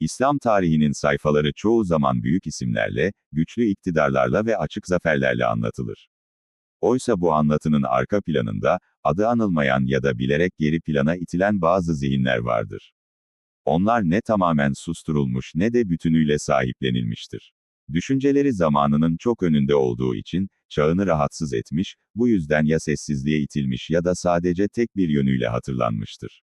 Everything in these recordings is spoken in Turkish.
İslam tarihinin sayfaları çoğu zaman büyük isimlerle, güçlü iktidarlarla ve açık zaferlerle anlatılır. Oysa bu anlatının arka planında, adı anılmayan ya da bilerek geri plana itilen bazı zihinler vardır. Onlar ne tamamen susturulmuş ne de bütünüyle sahiplenilmiştir. Düşünceleri zamanının çok önünde olduğu için, çağını rahatsız etmiş, bu yüzden ya sessizliğe itilmiş ya da sadece tek bir yönüyle hatırlanmıştır.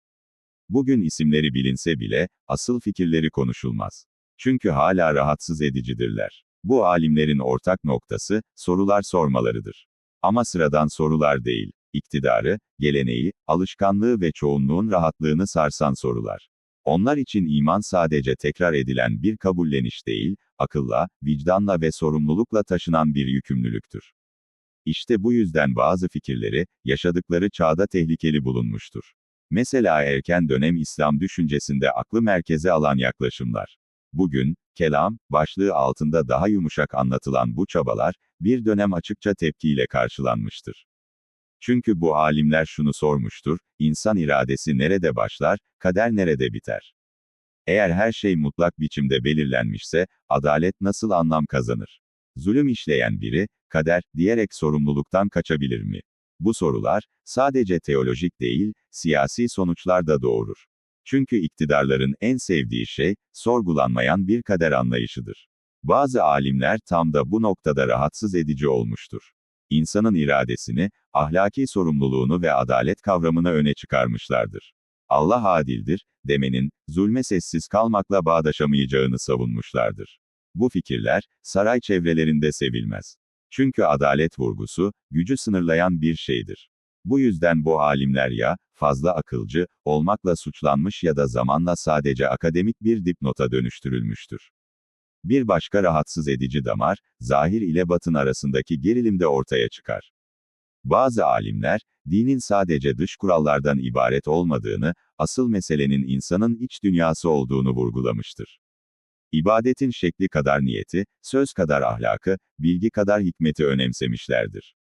Bugün isimleri bilinse bile, asıl fikirleri konuşulmaz. Çünkü hala rahatsız edicidirler. Bu alimlerin ortak noktası, sorular sormalarıdır. Ama sıradan sorular değil, iktidarı, geleneği, alışkanlığı ve çoğunluğun rahatlığını sarsan sorular. Onlar için iman sadece tekrar edilen bir kabulleniş değil, akılla, vicdanla ve sorumlulukla taşınan bir yükümlülüktür. İşte bu yüzden bazı fikirleri, yaşadıkları çağda tehlikeli bulunmuştur. Mesela erken dönem İslam düşüncesinde aklı merkeze alan yaklaşımlar. Bugün, kelam, başlığı altında daha yumuşak anlatılan bu çabalar, bir dönem açıkça tepkiyle karşılanmıştır. Çünkü bu alimler şunu sormuştur, insan iradesi nerede başlar, kader nerede biter? Eğer her şey mutlak biçimde belirlenmişse, adalet nasıl anlam kazanır? Zulüm işleyen biri, kader, diyerek sorumluluktan kaçabilir mi? Bu sorular, sadece teolojik değil, siyasi sonuçlar da doğurur. Çünkü iktidarların en sevdiği şey, sorgulanmayan bir kader anlayışıdır. Bazı alimler tam da bu noktada rahatsız edici olmuştur. İnsanın iradesini, ahlaki sorumluluğunu ve adalet kavramını öne çıkarmışlardır. Allah adildir, demenin, zulme sessiz kalmakla bağdaşamayacağını savunmuşlardır. Bu fikirler, saray çevrelerinde sevilmez. Çünkü adalet vurgusu, gücü sınırlayan bir şeydir. Bu yüzden bu alimler ya, fazla akılcı, olmakla suçlanmış ya da zamanla sadece akademik bir dipnota dönüştürülmüştür. Bir başka rahatsız edici damar, zahir ile batın arasındaki gerilimde ortaya çıkar. Bazı alimler, dinin sadece dış kurallardan ibaret olmadığını, asıl meselenin insanın iç dünyası olduğunu vurgulamıştır. İbadetin şekli kadar niyeti, söz kadar ahlakı, bilgi kadar hikmeti önemsemişlerdir.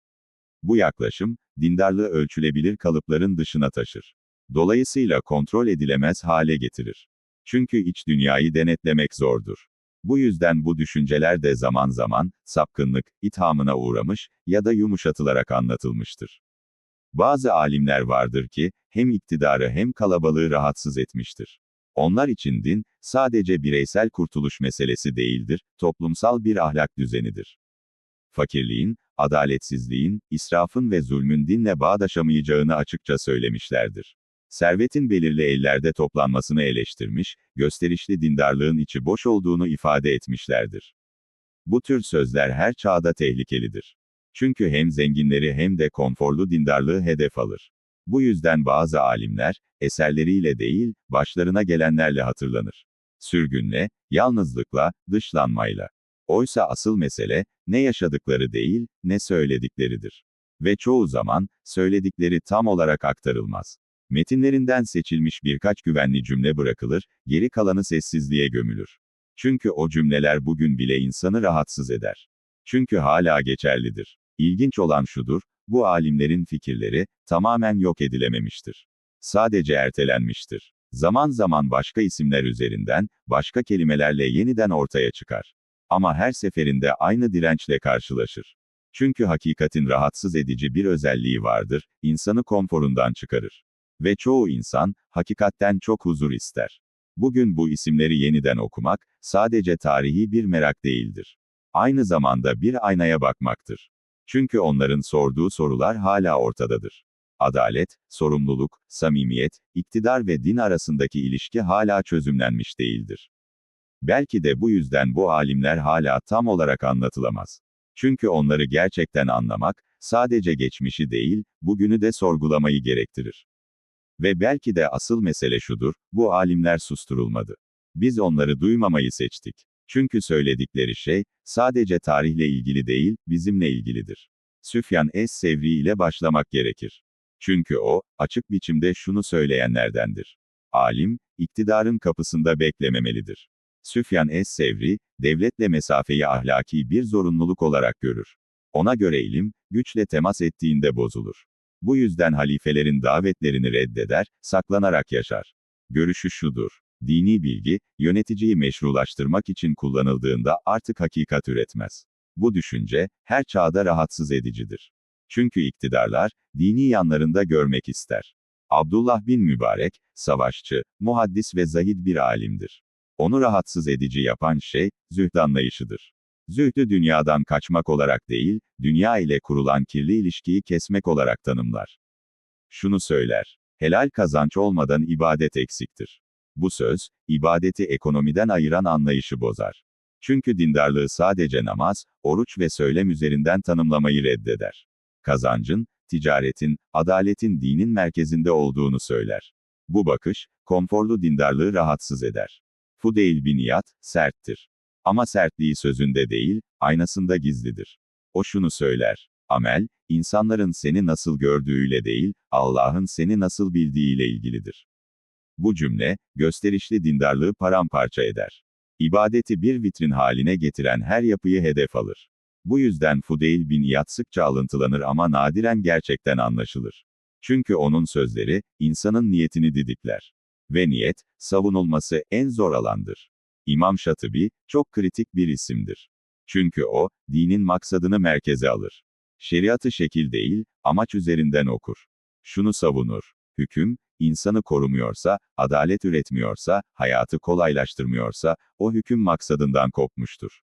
Bu yaklaşım, dindarlığı ölçülebilir kalıpların dışına taşır. Dolayısıyla kontrol edilemez hale getirir. Çünkü iç dünyayı denetlemek zordur. Bu yüzden bu düşünceler de zaman zaman, sapkınlık, ithamına uğramış ya da yumuşatılarak anlatılmıştır. Bazı alimler vardır ki, hem iktidarı hem kalabalığı rahatsız etmiştir. Onlar için din, sadece bireysel kurtuluş meselesi değildir, toplumsal bir ahlak düzenidir. Fakirliğin, adaletsizliğin, israfın ve zulmün dinle bağdaşamayacağını açıkça söylemişlerdir. Servetin belirli ellerde toplanmasını eleştirmiş, gösterişli dindarlığın içi boş olduğunu ifade etmişlerdir. Bu tür sözler her çağda tehlikelidir. Çünkü hem zenginleri hem de konforlu dindarlığı hedef alır. Bu yüzden bazı alimler, eserleriyle değil, başlarına gelenlerle hatırlanır. Sürgünle, yalnızlıkla, dışlanmayla. Oysa asıl mesele, ne yaşadıkları değil, ne söyledikleridir. Ve çoğu zaman, söyledikleri tam olarak aktarılmaz. Metinlerinden seçilmiş birkaç güvenli cümle bırakılır, geri kalanı sessizliğe gömülür. Çünkü o cümleler bugün bile insanı rahatsız eder. Çünkü hala geçerlidir. İlginç olan şudur, bu alimlerin fikirleri, tamamen yok edilememiştir. Sadece ertelenmiştir. Zaman zaman başka isimler üzerinden, başka kelimelerle yeniden ortaya çıkar. Ama her seferinde aynı dirençle karşılaşır. Çünkü hakikatin rahatsız edici bir özelliği vardır, insanı konforundan çıkarır. Ve çoğu insan, hakikatten çok huzur ister. Bugün bu isimleri yeniden okumak, sadece tarihi bir merak değildir. Aynı zamanda bir aynaya bakmaktır. Çünkü onların sorduğu sorular hala ortadadır. Adalet, sorumluluk, samimiyet, iktidar ve din arasındaki ilişki hala çözümlenmiş değildir. Belki de bu yüzden bu alimler hala tam olarak anlatılamaz. Çünkü onları gerçekten anlamak, sadece geçmişi değil, bugünü de sorgulamayı gerektirir. Ve belki de asıl mesele şudur, bu alimler susturulmadı. Biz onları duymamayı seçtik. Çünkü söyledikleri şey, sadece tarihle ilgili değil, bizimle ilgilidir. Süfyan Es-Sevri ile başlamak gerekir. Çünkü o, açık biçimde şunu söyleyenlerdendir. Alim, iktidarın kapısında beklememelidir. Süfyan Es-Sevri, devletle mesafeyi ahlaki bir zorunluluk olarak görür. Ona göre ilim, güçle temas ettiğinde bozulur. Bu yüzden halifelerin davetlerini reddeder, saklanarak yaşar. Görüşü şudur. Dini bilgi, yöneticiyi meşrulaştırmak için kullanıldığında artık hakikat üretmez. Bu düşünce, her çağda rahatsız edicidir. Çünkü iktidarlar, dini yanlarında görmek ister. Abdullah bin Mübarek, savaşçı, muhaddis ve zahid bir alimdir. Onu rahatsız edici yapan şey, zühd anlayışıdır. Zühdü dünyadan kaçmak olarak değil, dünya ile kurulan kirli ilişkiyi kesmek olarak tanımlar. Şunu söyler. Helal kazanç olmadan ibadet eksiktir. Bu söz, ibadeti ekonomiden ayıran anlayışı bozar. Çünkü dindarlığı sadece namaz, oruç ve söylem üzerinden tanımlamayı reddeder. Kazancın, ticaretin, adaletin dinin merkezinde olduğunu söyler. Bu bakış, konforlu dindarlığı rahatsız eder. Fudeyl bin İyad, serttir. Ama sertliği sözünde değil, aynasında gizlidir. O şunu söyler. Amel, insanların seni nasıl gördüğüyle değil, Allah'ın seni nasıl bildiğiyle ilgilidir. Bu cümle, gösterişli dindarlığı paramparça eder. İbadeti bir vitrin haline getiren her yapıyı hedef alır. Bu yüzden Fudeyl bin İyad sıkça alıntılanır ama nadiren gerçekten anlaşılır. Çünkü onun sözleri, insanın niyetini didikler. Ve niyet, savunulması en zor alandır. İmam Şatibi, çok kritik bir isimdir. Çünkü o, dinin maksadını merkeze alır. Şeriatı şekil değil, amaç üzerinden okur. Şunu savunur. Hüküm, insanı korumuyorsa, adalet üretmiyorsa, hayatı kolaylaştırmıyorsa, o hüküm maksadından kopmuştur.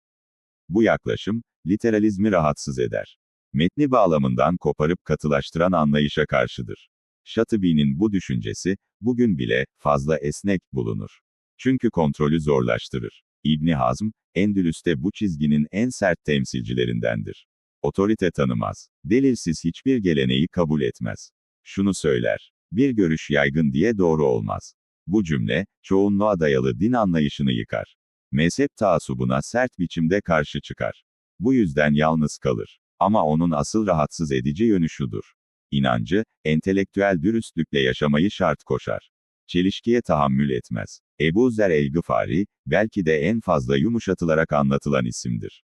Bu yaklaşım, literalizmi rahatsız eder. Metni bağlamından koparıp katılaştıran anlayışa karşıdır. Şatibi'nin bu düşüncesi, bugün bile, fazla esnek, bulunur. Çünkü kontrolü zorlaştırır. İbni Hazm, Endülüs'te bu çizginin en sert temsilcilerindendir. Otorite tanımaz. Delilsiz hiçbir geleneği kabul etmez. Şunu söyler. Bir görüş yaygın diye doğru olmaz. Bu cümle, çoğunluğa dayalı din anlayışını yıkar. Mezhep taassubuna sert biçimde karşı çıkar. Bu yüzden yalnız kalır. Ama onun asıl rahatsız edici yönü şudur. İnancı, entelektüel dürüstlükle yaşamayı şart koşar. Çelişkiye tahammül etmez. Ebu Zer el-Gıfari, belki de en fazla yumuşatılarak anlatılan isimdir.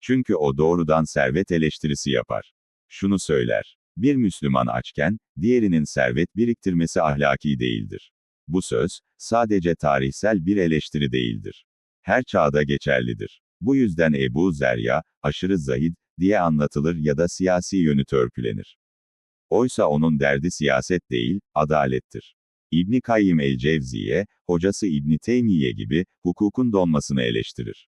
Çünkü o doğrudan servet eleştirisi yapar. Şunu söyler. Bir Müslüman açken, diğerinin servet biriktirmesi ahlaki değildir. Bu söz, sadece tarihsel bir eleştiri değildir. Her çağda geçerlidir. Bu yüzden Ebu Zerya, aşırı zahid, diye anlatılır ya da siyasi yönü törpülenir. Oysa onun derdi siyaset değil, adalettir. İbni Kayyim el-Cevziye, hocası İbni Teymiye gibi, hukukun donmasını eleştirir.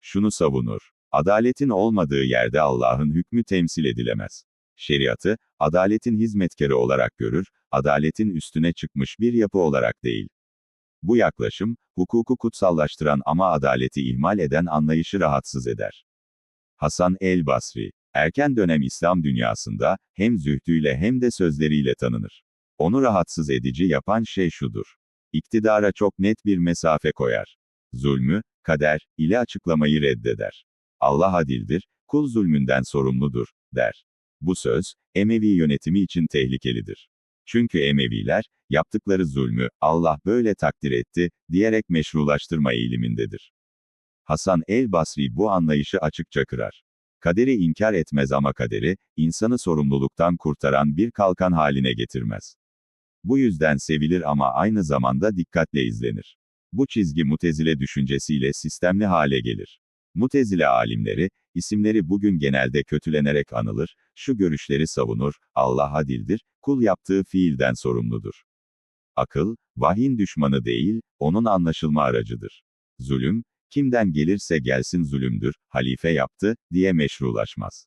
Şunu savunur. Adaletin olmadığı yerde Allah'ın hükmü temsil edilemez. Şeriatı, adaletin hizmetkarı olarak görür, adaletin üstüne çıkmış bir yapı olarak değil. Bu yaklaşım, hukuku kutsallaştıran ama adaleti ihmal eden anlayışı rahatsız eder. Hasan el-Basri, erken dönem İslam dünyasında, hem zühdüyle hem de sözleriyle tanınır. Onu rahatsız edici yapan şey şudur. İktidara çok net bir mesafe koyar. Zulmü, kader, ile açıklamayı reddeder. Allah adildir, kul zulmünden sorumludur, der. Bu söz, Emevi yönetimi için tehlikelidir. Çünkü Emeviler, yaptıkları zulmü, Allah böyle takdir etti, diyerek meşrulaştırma eğilimindedir. Hasan el-Basri bu anlayışı açıkça kırar. Kaderi inkar etmez ama kaderi, insanı sorumluluktan kurtaran bir kalkan haline getirmez. Bu yüzden sevilir ama aynı zamanda dikkatle izlenir. Bu çizgi mutezile düşüncesiyle sistemli hale gelir. Mutezile alimleri, isimleri bugün genelde kötülenerek anılır, şu görüşleri savunur, Allah adildir, kul yaptığı fiilden sorumludur. Akıl, vahyin düşmanı değil, onun anlaşılma aracıdır. Zulüm, kimden gelirse gelsin zulümdür, halife yaptı, diye meşrulaşmaz.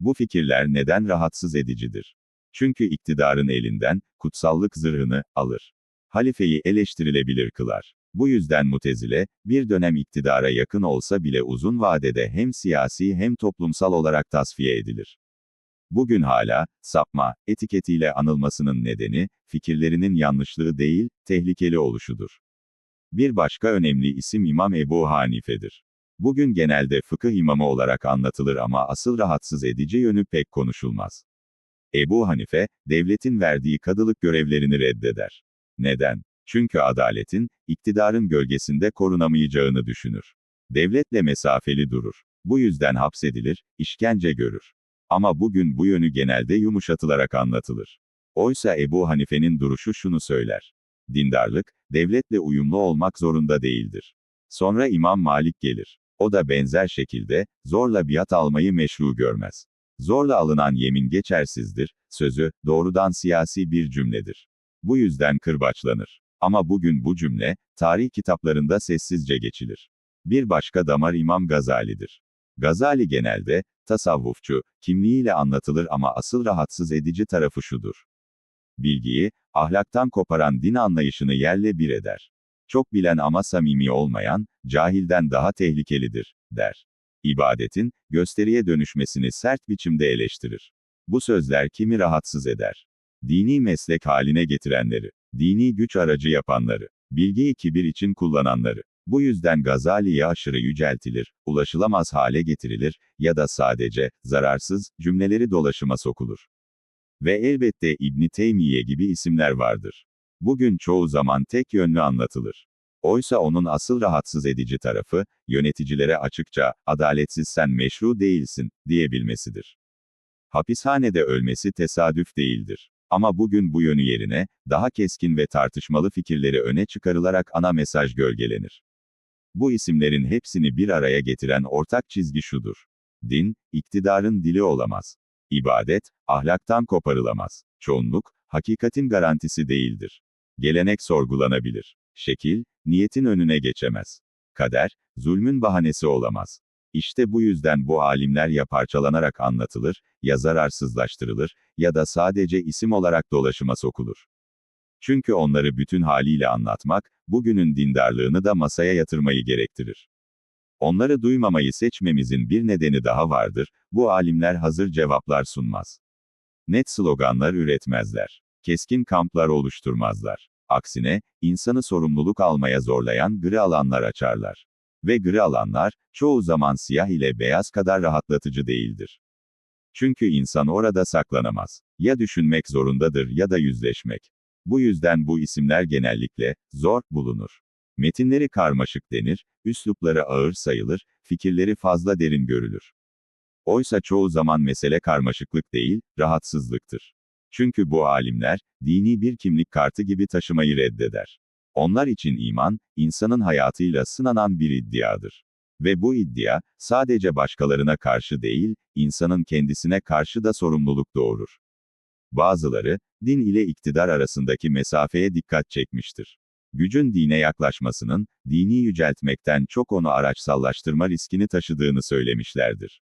Bu fikirler neden rahatsız edicidir? Çünkü iktidarın elinden, kutsallık zırhını, alır. Halifeyi eleştirilebilir kılar. Bu yüzden mutezile, bir dönem iktidara yakın olsa bile uzun vadede hem siyasi hem toplumsal olarak tasfiye edilir. Bugün hala, sapma, etiketiyle anılmasının nedeni, fikirlerinin yanlışlığı değil, tehlikeli oluşudur. Bir başka önemli isim İmam Ebu Hanife'dir. Bugün genelde fıkıh imamı olarak anlatılır ama asıl rahatsız edici yönü pek konuşulmaz. Ebu Hanife, devletin verdiği kadılık görevlerini reddeder. Neden? Çünkü adaletin, iktidarın gölgesinde korunamayacağını düşünür. Devletle mesafeli durur. Bu yüzden hapsedilir, işkence görür. Ama bugün bu yönü genelde yumuşatılarak anlatılır. Oysa Ebu Hanife'nin duruşu şunu söyler. Dindarlık, devletle uyumlu olmak zorunda değildir. Sonra İmam Malik gelir. O da benzer şekilde, zorla biat almayı meşru görmez. Zorla alınan yemin geçersizdir, sözü, doğrudan siyasi bir cümledir. Bu yüzden kırbaçlanır. Ama bugün bu cümle, tarih kitaplarında sessizce geçilir. Bir başka damar İmam Gazali'dir. Gazali genelde, tasavvufçu, kimliğiyle anlatılır ama asıl rahatsız edici tarafı şudur. Bilgiyi, ahlaktan koparan din anlayışını yerle bir eder. Çok bilen ama samimi olmayan, cahilden daha tehlikelidir, der. İbadetin, gösteriye dönüşmesini sert biçimde eleştirir. Bu sözler kimi rahatsız eder? Dini meslek haline getirenleri, dini güç aracı yapanları, bilgiyi kibir için kullananları. Bu yüzden Gazali'ye aşırı yüceltilir, ulaşılamaz hale getirilir ya da sadece, zararsız, cümleleri dolaşıma sokulur. Ve elbette İbni Teymiye gibi isimler vardır. Bugün çoğu zaman tek yönlü anlatılır. Oysa onun asıl rahatsız edici tarafı, yöneticilere açıkça, adaletsiz sen meşru değilsin, diyebilmesidir. Hapishanede ölmesi tesadüf değildir. Ama bugün bu yönü yerine, daha keskin ve tartışmalı fikirleri öne çıkarılarak ana mesaj gölgelenir. Bu isimlerin hepsini bir araya getiren ortak çizgi şudur. Din, iktidarın dili olamaz. İbadet, ahlaktan koparılamaz. Çoğunluk, hakikatin garantisi değildir. Gelenek sorgulanabilir. Şekil, niyetin önüne geçemez. Kader, zulmün bahanesi olamaz. İşte bu yüzden bu alimler ya parçalanarak anlatılır, ya zararsızlaştırılır, ya da sadece isim olarak dolaşıma sokulur. Çünkü onları bütün haliyle anlatmak, bugünün dindarlığını da masaya yatırmayı gerektirir. Onları duymamayı seçmemizin bir nedeni daha vardır, bu alimler hazır cevaplar sunmaz. Net sloganlar üretmezler. Keskin kamplar oluşturmazlar. Aksine, insanı sorumluluk almaya zorlayan gri alanlar açarlar. Ve gri alanlar, çoğu zaman siyah ile beyaz kadar rahatlatıcı değildir. Çünkü insan orada saklanamaz. Ya düşünmek zorundadır ya da yüzleşmek. Bu yüzden bu isimler genellikle, zor, bulunur. Metinleri karmaşık denir, üslupları ağır sayılır, fikirleri fazla derin görülür. Oysa çoğu zaman mesele karmaşıklık değil, rahatsızlıktır. Çünkü bu alimler, dini bir kimlik kartı gibi taşımayı reddeder. Onlar için iman, insanın hayatıyla sınanan bir iddiadır. Ve bu iddia, sadece başkalarına karşı değil, insanın kendisine karşı da sorumluluk doğurur. Bazıları, din ile iktidar arasındaki mesafeye dikkat çekmiştir. Gücün dine yaklaşmasının, dini yüceltmekten çok onu araçsallaştırma riskini taşıdığını söylemişlerdir.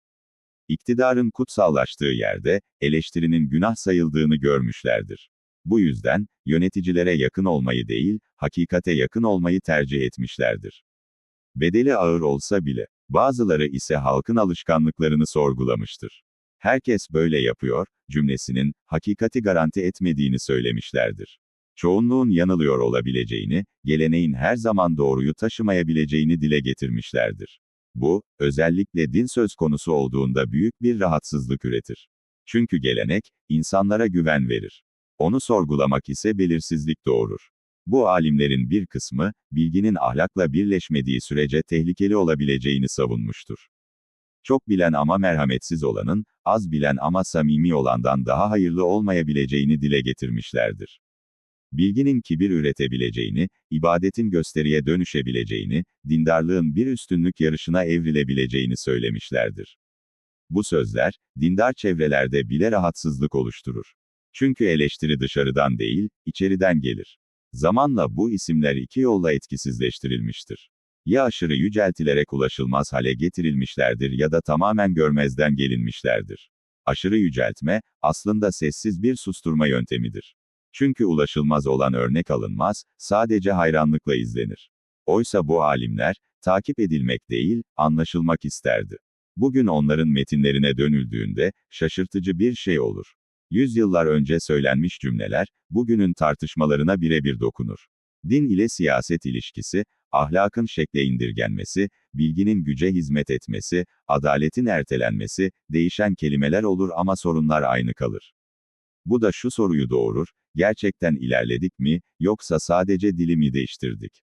İktidarın kutsallaştığı yerde, eleştirinin günah sayıldığını görmüşlerdir. Bu yüzden, yöneticilere yakın olmayı değil, hakikate yakın olmayı tercih etmişlerdir. Bedeli ağır olsa bile, bazıları ise halkın alışkanlıklarını sorgulamıştır. Herkes böyle yapıyor, cümlesinin, hakikati garanti etmediğini söylemişlerdir. Çoğunluğun yanılıyor olabileceğini, geleneğin her zaman doğruyu taşımayabileceğini dile getirmişlerdir. Bu, özellikle din söz konusu olduğunda büyük bir rahatsızlık üretir. Çünkü gelenek, insanlara güven verir. Onu sorgulamak ise belirsizlik doğurur. Bu alimlerin bir kısmı, bilginin ahlakla birleşmediği sürece tehlikeli olabileceğini savunmuştur. Çok bilen ama merhametsiz olanın, az bilen ama samimi olandan daha hayırlı olmayabileceğini dile getirmişlerdir. Bilginin kibir üretebileceğini, ibadetin gösteriye dönüşebileceğini, dindarlığın bir üstünlük yarışına evrilebileceğini söylemişlerdir. Bu sözler, dindar çevrelerde bile rahatsızlık oluşturur. Çünkü eleştiri dışarıdan değil, içeriden gelir. Zamanla bu isimler iki yolla etkisizleştirilmiştir. Ya aşırı yüceltilerek ulaşılmaz hale getirilmişlerdir ya da tamamen görmezden gelinmişlerdir. Aşırı yüceltme, aslında sessiz bir susturma yöntemidir. Çünkü ulaşılmaz olan örnek alınmaz, sadece hayranlıkla izlenir. Oysa bu alimler, takip edilmek değil, anlaşılmak isterdi. Bugün onların metinlerine dönüldüğünde, şaşırtıcı bir şey olur. Yüzyıllar önce söylenmiş cümleler, bugünün tartışmalarına birebir dokunur. Din ile siyaset ilişkisi, ahlakın şekle indirgenmesi, bilginin güce hizmet etmesi, adaletin ertelenmesi, değişen kelimeler olur ama sorunlar aynı kalır. Bu da şu soruyu doğurur, gerçekten ilerledik mi, yoksa sadece dilimi değiştirdik?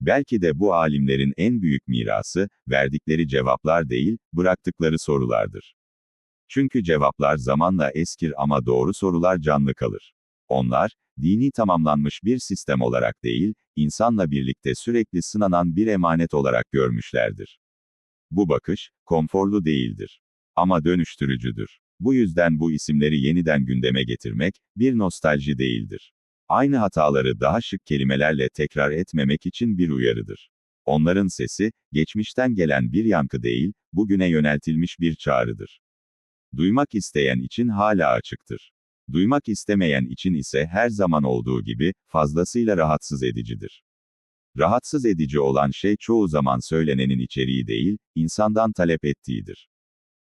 Belki de bu alimlerin en büyük mirası, verdikleri cevaplar değil, bıraktıkları sorulardır. Çünkü cevaplar zamanla eskir ama doğru sorular canlı kalır. Onlar, dini tamamlanmış bir sistem olarak değil, insanla birlikte sürekli sınanan bir emanet olarak görmüşlerdir. Bu bakış, konforlu değildir. Ama dönüştürücüdür. Bu yüzden bu isimleri yeniden gündeme getirmek, bir nostalji değildir. Aynı hataları daha şık kelimelerle tekrar etmemek için bir uyarıdır. Onların sesi, geçmişten gelen bir yankı değil, bugüne yöneltilmiş bir çağrıdır. Duymak isteyen için hala açıktır. Duymak istemeyen için ise her zaman olduğu gibi, fazlasıyla rahatsız edicidir. Rahatsız edici olan şey çoğu zaman söylenenin içeriği değil, insandan talep ettiğidir.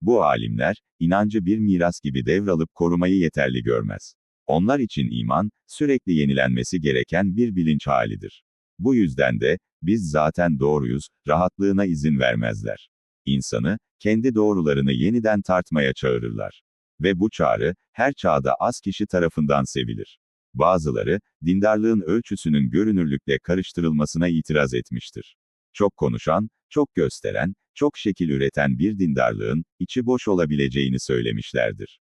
Bu alimler, inancı bir miras gibi devralıp korumayı yeterli görmez. Onlar için iman, sürekli yenilenmesi gereken bir bilinç halidir. Bu yüzden de, biz zaten doğruyuz, rahatlığına izin vermezler. İnsanı, kendi doğrularını yeniden tartmaya çağırırlar. Ve bu çağrı, her çağda az kişi tarafından sevilir. Bazıları, dindarlığın ölçüsünün görünürlükle karıştırılmasına itiraz etmiştir. Çok konuşan, çok gösteren, çok şekil üreten bir dindarlığın, içi boş olabileceğini söylemişlerdir.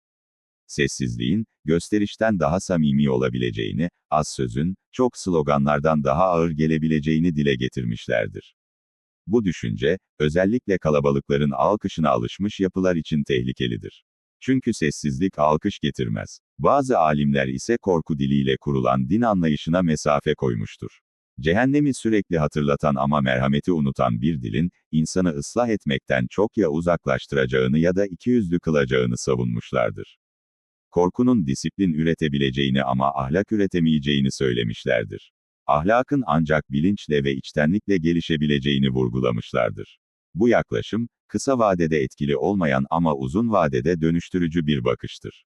Sessizliğin, gösterişten daha samimi olabileceğini, az sözün, çok sloganlardan daha ağır gelebileceğini dile getirmişlerdir. Bu düşünce, özellikle kalabalıkların alkışına alışmış yapılar için tehlikelidir. Çünkü sessizlik alkış getirmez. Bazı alimler ise korku diliyle kurulan din anlayışına mesafe koymuştur. Cehennemi sürekli hatırlatan ama merhameti unutan bir dilin, insanı ıslah etmekten çok ya uzaklaştıracağını ya da ikiyüzlü kılacağını savunmuşlardır. Korkunun disiplin üretebileceğini ama ahlak üretemeyeceğini söylemişlerdir. Ahlakın ancak bilinçle ve içtenlikle gelişebileceğini vurgulamışlardır. Bu yaklaşım, kısa vadede etkili olmayan ama uzun vadede dönüştürücü bir bakıştır.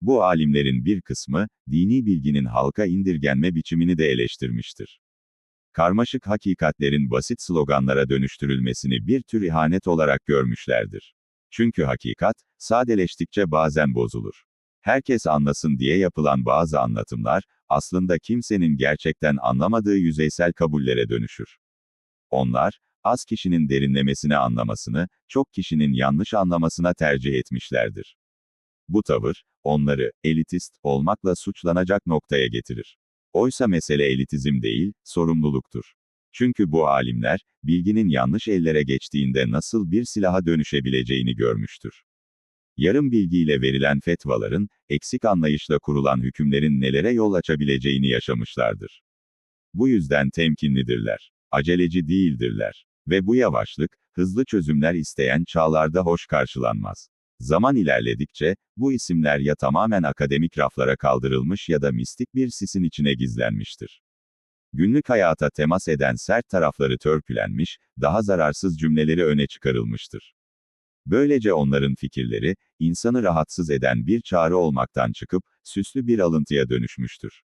Bu alimlerin bir kısmı, dini bilginin halka indirgenme biçimini de eleştirmiştir. Karmaşık hakikatlerin basit sloganlara dönüştürülmesini bir tür ihanet olarak görmüşlerdir. Çünkü hakikat, sadeleştikçe bazen bozulur. Herkes anlasın diye yapılan bazı anlatımlar, aslında kimsenin gerçekten anlamadığı yüzeysel kabullere dönüşür. Onlar, az kişinin derinlemesine anlamasını, çok kişinin yanlış anlamasına tercih etmişlerdir. Bu tavır, onları, elitist, olmakla suçlanacak noktaya getirir. Oysa mesele elitizm değil, sorumluluktur. Çünkü bu alimler, bilginin yanlış ellere geçtiğinde nasıl bir silaha dönüşebileceğini görmüştür. Yarım bilgiyle verilen fetvaların, eksik anlayışla kurulan hükümlerin nelere yol açabileceğini yaşamışlardır. Bu yüzden temkinlidirler. Aceleci değildirler. Ve bu yavaşlık, hızlı çözümler isteyen çağlarda hoş karşılanmaz. Zaman ilerledikçe, bu isimler ya tamamen akademik raflara kaldırılmış ya da mistik bir sisin içine gizlenmiştir. Günlük hayata temas eden sert tarafları törpülenmiş, daha zararsız cümleleri öne çıkarılmıştır. Böylece onların fikirleri, insanı rahatsız eden bir çağrı olmaktan çıkıp, süslü bir alıntıya dönüşmüştür.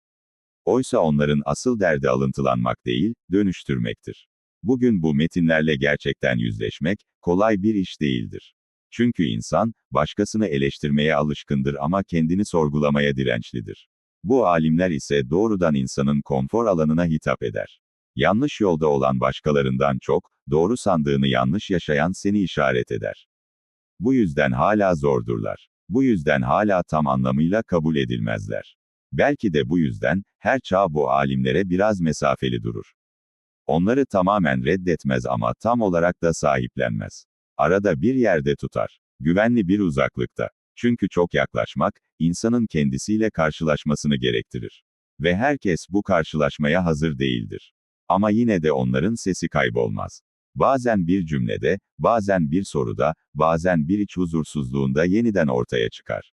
Oysa onların asıl derdi alıntılanmak değil, dönüştürmektir. Bugün bu metinlerle gerçekten yüzleşmek, kolay bir iş değildir. Çünkü insan, başkasını eleştirmeye alışkındır ama kendini sorgulamaya dirençlidir. Bu alimler ise doğrudan insanın konfor alanına hitap eder. Yanlış yolda olan başkalarından çok, doğru sandığını yanlış yaşayan seni işaret eder. Bu yüzden hala zordurlar. Bu yüzden hala tam anlamıyla kabul edilmezler. Belki de bu yüzden, her çağ bu alimlere biraz mesafeli durur. Onları tamamen reddetmez ama tam olarak da sahiplenmez. Arada bir yerde tutar. Güvenli bir uzaklıkta. Çünkü çok yaklaşmak, insanın kendisiyle karşılaşmasını gerektirir. Ve herkes bu karşılaşmaya hazır değildir. Ama yine de onların sesi kaybolmaz. Bazen bir cümlede, bazen bir soruda, bazen bir iç huzursuzluğunda yeniden ortaya çıkar.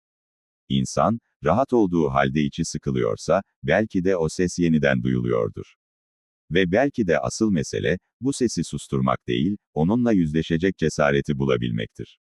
İnsan, rahat olduğu halde içi sıkılıyorsa, belki de o ses yeniden duyuluyordur. Ve belki de asıl mesele, bu sesi susturmak değil, onunla yüzleşecek cesareti bulabilmektir.